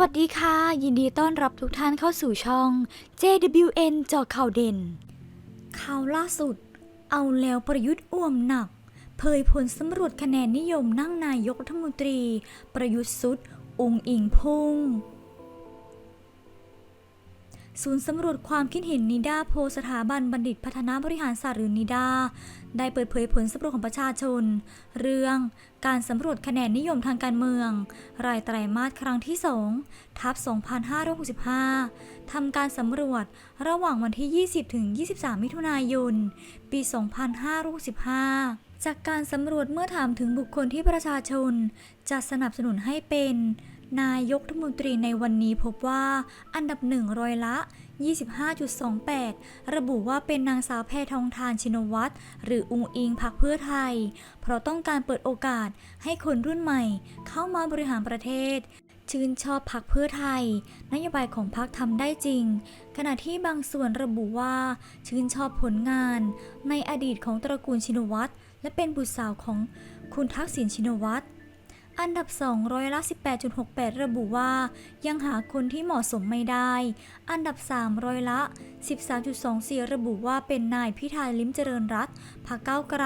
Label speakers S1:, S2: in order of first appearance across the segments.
S1: วัสดีค่ะ ยินดีต้อนรับทุกท่านเข้าสู่ช่อง JWN จอข่าวเด่น ข่าวล่าสุด เอาแล้วประยุทธ์อ่วมหนัก เผยผลสำรวจคะแนนนิยมนั่งนายกรัฐมนตรี ประยุทธ์สุดอุงอิงพุ่ง ศูนย์สำรวจความคิดเห็นนิดาโพลสถาบันบัณฑิตพัฒนาบริหารศาสตร์หรือนิดา ได้เปิดเผยผลสำรวจของประชาชน เรื่องการสำรวจคะแนนนิยมทางการเมือง รายไตรมาสครั้งที่ 2 ทับ 2565 ทำการสำรวจระหว่างวันที่ 20 ถึง 23 มิถุนายน ปี 2565 จากการสำรวจเมื่อถามถึงบุคคลที่ประชาชนจะสนับสนุนให้เป็น นายกรัฐมนตรีในวันนี้พบว่าอันดับหนึ่งร้อยละ 25.28 ระบุว่าเป็นนางสาวแพทองทานชินวัตรหรืออุงอิงพักเพื่อไทย เพราะต้องการเปิดโอกาสให้คนรุ่นใหม่เข้ามาบริหารประเทศชื่นชอบพักเพื่อไทย นโยบายของพักทำได้จริง ขณะที่บางส่วนระบุว่า ชื่นชอบผลงาน ในอดีตของตระกูลชินวัตรและเป็นบุตรสาวของคุณทักษิณชินวัตร อันดับ2ร้อยละ 18.68 ระบุว่า ยังหาคนที่เหมาะสมไม่ได้ อันดับ3ร้อยละ 13.24 ระบุว่าเป็นนายพิธาลิ้มเจริญรัตพรรคก้าไกล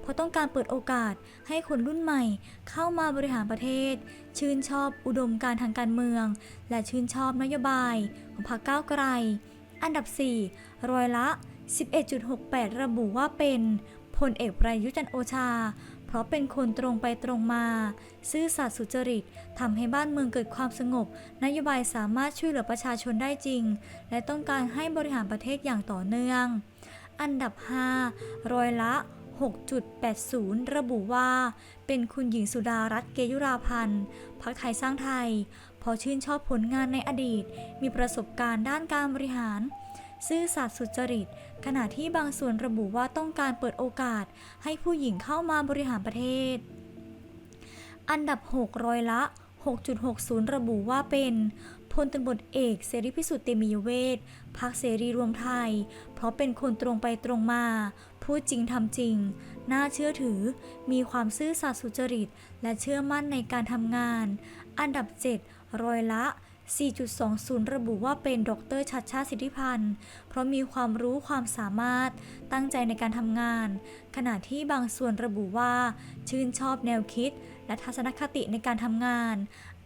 S1: เพราะต้องการเปิดโอกาสให้คนรุ่นใหม่ เข้ามาบริหารประเทศ ชื่นชอบอุดมการทางการเมือง และชื่นชอบนโยบาย ของพรรคก้าไกล อันดับ4ร้อยละ 11.68 ระบุว่าเป็นพลเอกประยุจันโอชา เพราะเป็นคนตรงไปตรงมา ซื่อสัตย์สุจริตทำให้บ้านเมืองเกิดความสงบ นโยบายสามารถช่วยเหลือประชาชนได้จริง และต้องการให้บริหารประเทศอย่างต่อเนื่อง อันดับ 5 ร้อยละ 6.80 ระบุว่า เป็นคุณหญิงสุดารัตน์เกยุราพันธ์พักไทยสร้างไทย พอชื่นชอบผลงานในอดีต มีประสบการณ์ด้านการบริหาร ซื่อสัตย์สุจริต ขณะที่บางส่วนระบุว่าต้องการเปิดโอกาสให้ผู้หญิงเข้ามาบริหารประเทศ อันดับ 6 ร้อยละ 6.60 ระบุว่าเป็นพลตำรวจเอกเสรีพิสุทธิ์เตมียเวทพักเสรีรวมไทย เพราะเป็นคนตรงไปตรงมา พูดจริงทำจริง น่าเชื่อถือ มีความซื่อสัตย์สุจริต และเชื่อมั่นในการทำงาน อันดับ 7 ร้อยละ 4.20 ระบุว่าเป็นดรชัดชาติสิทธิพันธ์ เพราะมีความรู้ความสามารถตั้งใจในการทำงาน ขณะที่บางส่วนระบุว่า ชื่นชอบแนวคิด และทัศนคติในการทำงาน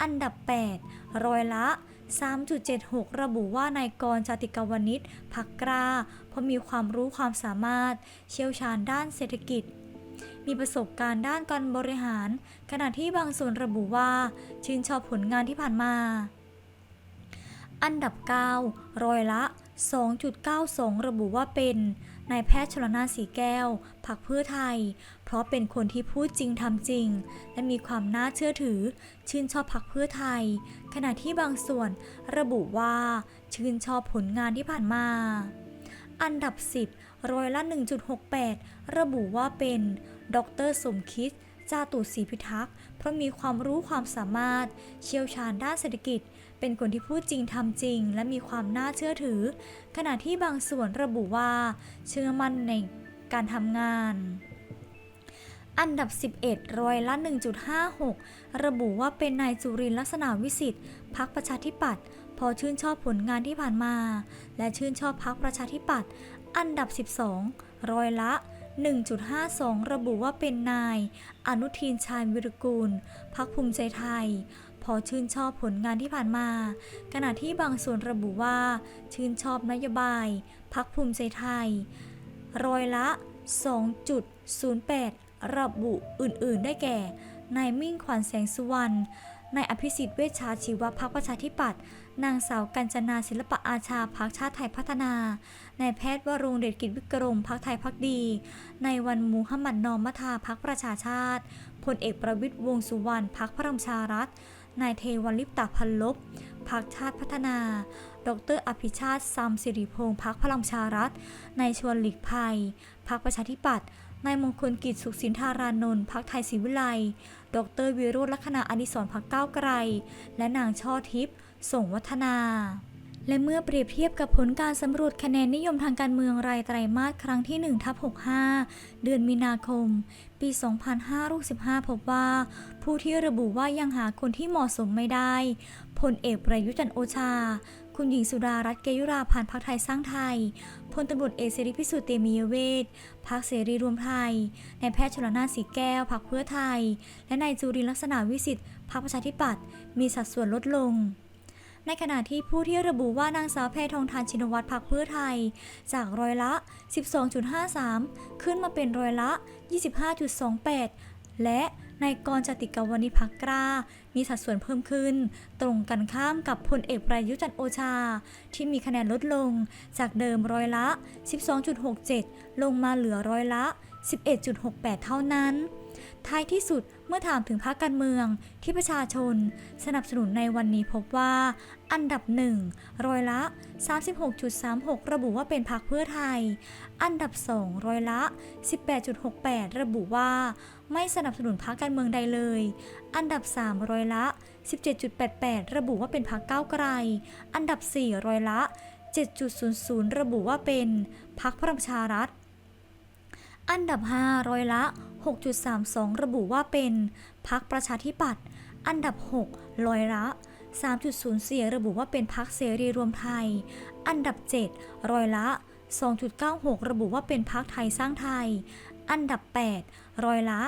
S1: อันดับ 8 ร้อยละ 3.76 ระบุว่านายกรจติกาวนิชพักกล้า เพราะมีความรู้ความสามารถ เชี่ยวชาญด้านเศรษฐกิจมีประสบการณ์ด้านการบริหาร ขณะที่บางส่วนระบุว่า ชื่นชอบผลงานที่ผ่านมา อันดับ 9 ร้อยละ 2.92 ระบุว่าเป็นนายแพทย์ชลนาสีแก้ว พักเพื่อไทย เพราะเป็นคนที่พูดจริงทำจริง และมีความน่าเชื่อถือ ชื่นชอบพักเพื่อไทย ขณะที่บางส่วนระบุว่าชื่นชอบผลงานที่ผ่านมา อันดับ 10 ร้อยละ 1.68 ระบุว่าเป็น ดรสมคิด จาตุศรีพิทักษ์ ราะมีความรู้ความสามารถ เชี่ยวชาญด้านเศรษฐกิจ เป็นคนที่พูดจริงทำจริง และมีความน่าเชื่อถือ ขณะที่บางส่วนระบุว่า เชื่อมั่นในการทำงาน อันดับ 11 ร้อยละ 1.56 ระบุว่าเป็นนายจุรินลักษณะวิสิทธิ์พักประชาธิปัตย์พอชื่นชอบผลงานที่ผ่านมา และชื่นชอบพักประชาธิปัตย์อันดับ 12 ร้อยละ 1.52 ระบุว่าเป็นนาย อนุทินชาญวิรกูล พักภูมิใจไทย พอชื่นชอบผลงานที่ผ่านมา ขณะที่บางส่วนระบุว่า ชื่นชอบนโยบาย พักภูมิใจไทย ร้อยละ 2.08 ระบุอื่นๆ ได้แก่ นายมิ่งขวัญแสงสุวรรณ นายอภิสิทธิ์เวชชาชีวะพักประชาธิปัตย์ นางสาวกัญจนาศิลปะอาชาพักชาติไทยพัฒนา นายแพทย์วรงเดชกิจวิกรมพักไทยพักดี นายวันมูฮัมหมัดนอมมัทาพักประชาชาติ พลเอกประวิตยวงสุวรรณพักพลังประชารัฐ นายเทวันลิปตาพันลบพักชาติพัฒนา ดร อภิชาติซัมสิริพงษ์พักพลังประชารัฐ นายชวนหลีกภัยพักประชาธิปัตย์ นายมงคลกิจสุขสินธารานนท์พักไทยศรีวิไล ดรวิโรจน์ลักษณะอดิศรพักก้าวไกล และนางช่อทิพย์ส่งวัฒนา และเมื่อเปรียบเทียบกับผลการสำรวจคะแนนนิยมทางการเมืองรายไตรมาสครั้งที่1ทับ65 เดือนมีนาคม ปี 2565 พบว่า ผู้ที่ระบุว่ายังหาคนที่เหมาะสมไม่ได้พลเอกประยุจันโอชา คุณหญิงสุดารัตน์เกยุราพันธ์พักไทยสร้างไทย พลตำรวจเอกเสรีพิสุทธิ์เตมียเวทพักเสรีรวมไทย นายแพทย์ชลนานสีแก้วพักเพื่อไทย และนายจุรินลักษณะวิสิทธิ์พักประชาธิปัตย์มีสัดส่วนลดลง ในขณะที่ผู้ที่ระบุว่านางสาวแพทองทานชินวัตรพักเพื่อไทย จากร้อยละ 12.53 ขึ้นมาเป็นร้อยละ 25.28 และ นายกรจติกาวนิพักกล้า มีสัดส่วนเพิ่มขึ้น ตรงกันข้ามกับพลเอกประยุจันโอชา ที่มีคะแนนลดลง จากเดิมร้อยละ 12.67 ลงมาเหลือร้อยละ 11.68 เท่านั้น ท้ายที่สุดเมื่อถามถึงพรรคการเมืองที่ประชาชน สนับสนุนในวันนี้พบว่า อันดับหนึ่งร้อยละ 36.36 ระบุว่าเป็นพรรคเพื่อไทย อันดับสองร้อยละ 18.68 ระบุว่า ไม่สนับสนุนพรรคการเมืองใดเลย อันดับ3ร้อยละ 17.88 ระบุว่าเป็นพรรคก้าวไกล อันดับ4ร้อยละ 7.00 ระบุว่าเป็นพรรคพลังประชารัฐอันดับ5ร้อยละ 6.32 ระบุว่าเป็นพักประชาธิปัตย์ อันดับ6ร้อยละ 3.04 ระบุว่าเป็นพักเสรีรวมไทย อันดับ 7 รอยละ 2.96 ระบุว่าเป็นพักไทยสร้างไทย อันดับ 8 รอยละ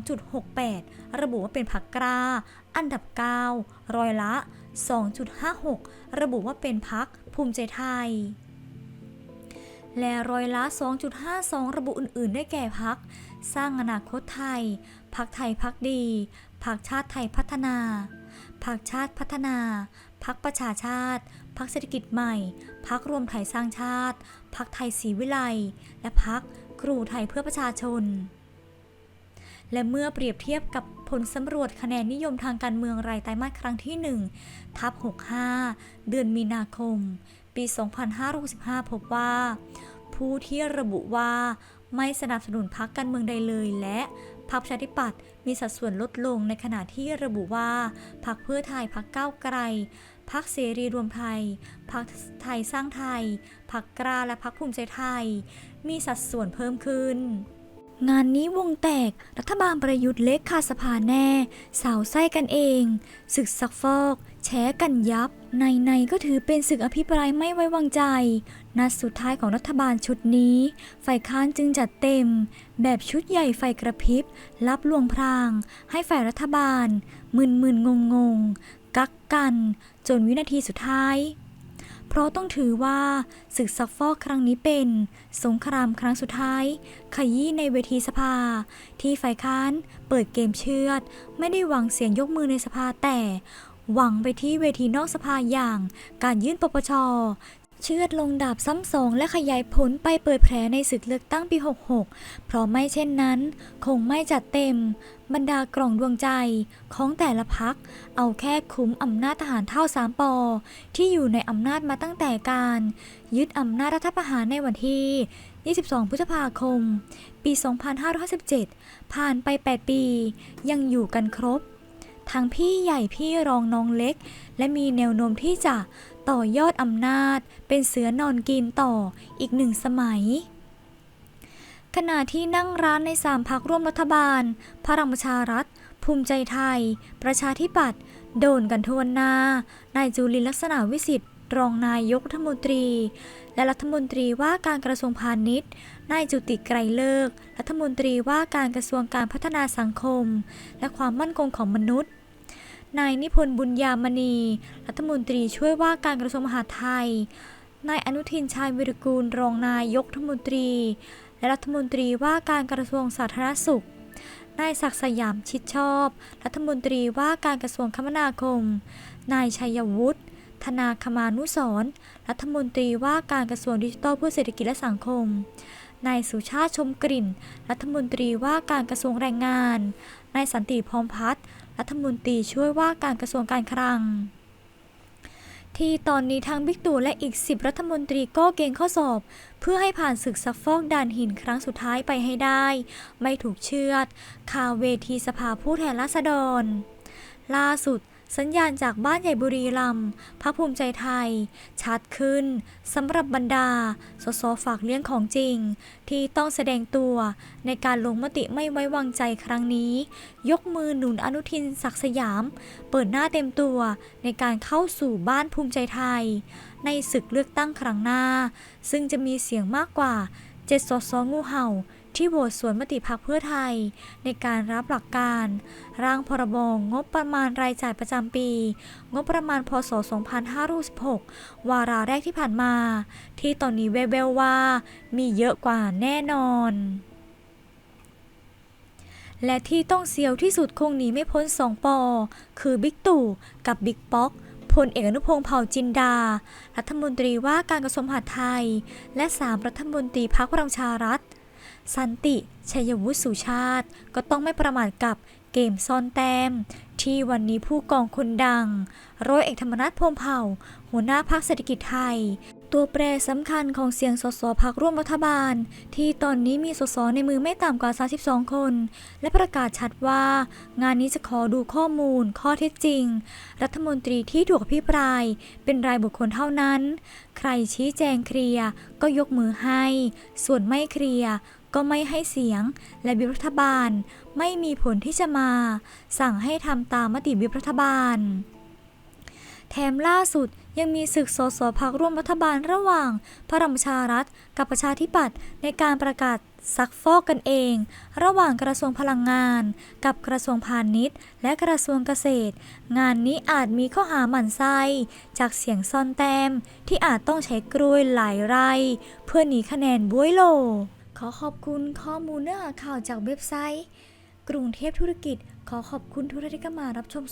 S1: 2.68 ระบุว่าเป็นพักกล้า อันดับ 9ร้อยละ 2.56 ระบุว่าเป็นพักภูมิใจไทย และร้อยละ 2.52 ระบุอื่นๆ ได้แก่พัก สร้างอนาคตไทย พักไทยพักดี พักชาติไทยพัฒนาพักชาติพัฒนา พักประชาชาติ พักเศรษฐกิจใหม่ พักรวมไทยสร้างชาติ พักไทยศรีวิไล และพักครูไทยเพื่อประชาชน และเมื่อเปรียบเทียบกับผลสำรวจคะแนนนิยมทางการเมืองรายไตรมาสครั้งที่ 1 ทับ 65 เดือนมีนาคม ปี 2565 พบว่า ผู้ที่ระบุว่าไม่สนับสนุนพรรคการเมืองใดเลยและพรรคประชาธิปัตย์มีสัดส่วนลดลงในขณะที่ระบุว่าพรรคเพื่อไทยพรรคก้าวไกลพรรคเสรีรวมไทยพรรคไทยสร้างไทยพรรคกล้าและพรรคภูมิใจไทย มีสัดส่วนเพิ่มขึ้น งานนี้วงแตก รัฐบาลประยุทธ์เล็กคาสภาแน่ สาวไส้กันเองศึกซักฟอกแฉกันยับ ในในก็ถือเป็นศึกอภิปรายไม่ไว้วางใจ นัดสุดท้ายของรัฐบาลชุดนี้ ฝ่ายค้านจึงจัดเต็ม แบบชุดใหญ่ไฟกระพริบ รับลวงพราง ให้ฝ่ายรัฐบาล มึนมึนงงงกักกัน จนวินาทีสุดท้าย เพราะต้องถือว่าศึกซักฟอกครั้งนี้เป็น สงครามครั้งสุดท้าย ขยี้ในเวทีสภา ที่ฝ่ายค้านเปิดเกมเชือด ไม่ได้หวังเสียงยกมือในสภาแต่หวังไปที่เวทีนอกสภาอย่างการยื่นปปช เชือดลงดาบซ้ำสองและขยายผลไปเปิดแผลในศึกเลือกตั้งปี 66 เพราะไม่เช่นนั้น คงไม่จัดเต็ม บรรดากล่องดวงใจของแต่ละพัก เอาแค่คุ้มอำนาจทหารเท่าสามปอ ที่อยู่ในอำนาจมาตั้งแต่การ ยึดอำนาจรัฐประหารในวันที่ 22 พฤษภาคม ปี 2557 ผ่านไป 8 ปี ยังอยู่กันครบ ทั้งพี่ใหญ่พี่รองน้องเล็ก และมีแนวโน้มที่จะต่อยอดอำนาจ เป็นเสือนอนกินต่ออีกหนึ่งสมัย ขณะที่นั่งร้านในสามพักร่วมรัฐบาล พลังประชารัฐ ภูมิใจไทย ประชาธิปัตย์โดนกันทวนหน้านายจุลินลักษณะวิสิทธิ รองนายกรัฐมนตรี และรัฐมนตรีว่าการกระทรวงพาณิชย์ นายจุติไกรเลิก รัฐมนตรีว่าการกระทรวงการพัฒนาสังคม และความมั่นคงของมนุษย์ นายนิพนธ์บุญญามณี รัฐมนตรีช่วยว่าการกระทรวงมหาดไทย นายอนุทินชาญวิรกูลรองนายกรัฐมนตรี และรัฐมนตรีว่าการกระทรวงสาธารณสุขนายศักดิ์สยามชิดชอบ รัฐมนตรีว่าการกระทรวงคมนาคม นายชัยวุฒิ ธนาคมานุสรรัฐมนตรีว่าการกระทรวงดิจิทัลเพื่อเศรษฐกิจและสังคม นายสุชาติชมกลิ่น รัฐมนตรีว่าการกระทรวงแรงงาน นายสันติพรมพัฒน์รัฐมนตรีช่วยว่าการกระทรวงการคลัง ที่ตอนนี้ทั้งบิ๊กตู่และอีก 10 รัฐมนตรีก็เกณฑ์ข้อสอบ เพื่อให้ผ่านศึกซักฟอกด่านหินครั้งสุดท้ายไปให้ได้ ไม่ถูกเชือดคาเวทีสภาผู้แทนราษฎร ล่าสุด สัญญาณจากบ้านใหญ่บุรีรัมย์พรรคภูมิใจไทย ชัดขึ้นสำหรับบรรดาสสฝากเลี้ยงของจริง ที่ต้องแสดงตัวในการลงมติไม่ไว้วางใจครั้งนี้ ยกมือหนุนอนุทินศักสยาม เปิดหน้าเต็มตัวในการเข้าสู่บ้านภูมิใจไทย ในศึกเลือกตั้งครั้งหน้า ซึ่งจะมีเสียงมากกว่า7สสงูเห่า ที่โหวตสวนมติพักเพื่อไทย ในการรับหลักการ ร่างพรบงบประมาณรายจ่ายประจำปี งบประมาณพศ 2566 วาระแรกที่ผ่านมา ที่ตอนนี้แววว่า มีเยอะกว่าแน่นอนและที่ต้องเสียวที่สุดคงหนีไม่พ้นสองปอ คือบิ๊กตู่กับบิ๊กป๊อกพลเอกอนุพงษ์เผ่าจินดา รัฐมนตรีว่าการกระทรวงมหาดไทย และสามรัฐมนตรีพรรคพลังชารัฐ สันติชัยวุฒิสุชาติ ก็ต้องไม่ประมาทกับเกมซ่อนแต้ม ที่วันนี้ผู้กองคนดัง ร้อยเอกธรรมนัฐพรมเผ่า หัวหน้าพรรคเศรษฐกิจไทย ตัวแปรสำคัญของเสียงสสพักร่วมรัฐบาล ที่ตอนนี้มีสสในมือไม่ต่ำกว่า 32 คน และประกาศชัดว่า งานนี้จะขอดูข้อมูล ข้อเท็จจริง รัฐมนตรีที่ถูกอภิปราย เป็นรายบุคคลเท่านั้น ใครชี้แจงเคลียร์ก็ยกมือให้ ส่วนไม่เคลียร์ ก็ไม่ให้เสียง และบิรัฐบาลไม่มีผลที่จะมา สั่งให้ทำตามมติบิรัฐบาล แถมล่าสุดยังมีศึกสสพักร่วมรัฐบาลระหว่าง พลังประชารัฐ กับประชาธิปัตย์ในการประกาศซักฟอกกันเอง ระหว่างกระทรวงพลังงาน กับกระทรวงพาณิชย์ และกระทรวงเกษตร งานนี้อาจมีข้อหาหมั่นไส้จากเสียงซ่อนแต้มที่อาจต้องใช้กล้วยหลายไร่ เพื่อหนีคะแนนบ้วยโล อขอบคุณข้อมูลเนื้อข่าวจากเว็บไซต์ กรุงเทพธุรกิจ ขอขอบคุณทุกท่านที่เข้ามารับชม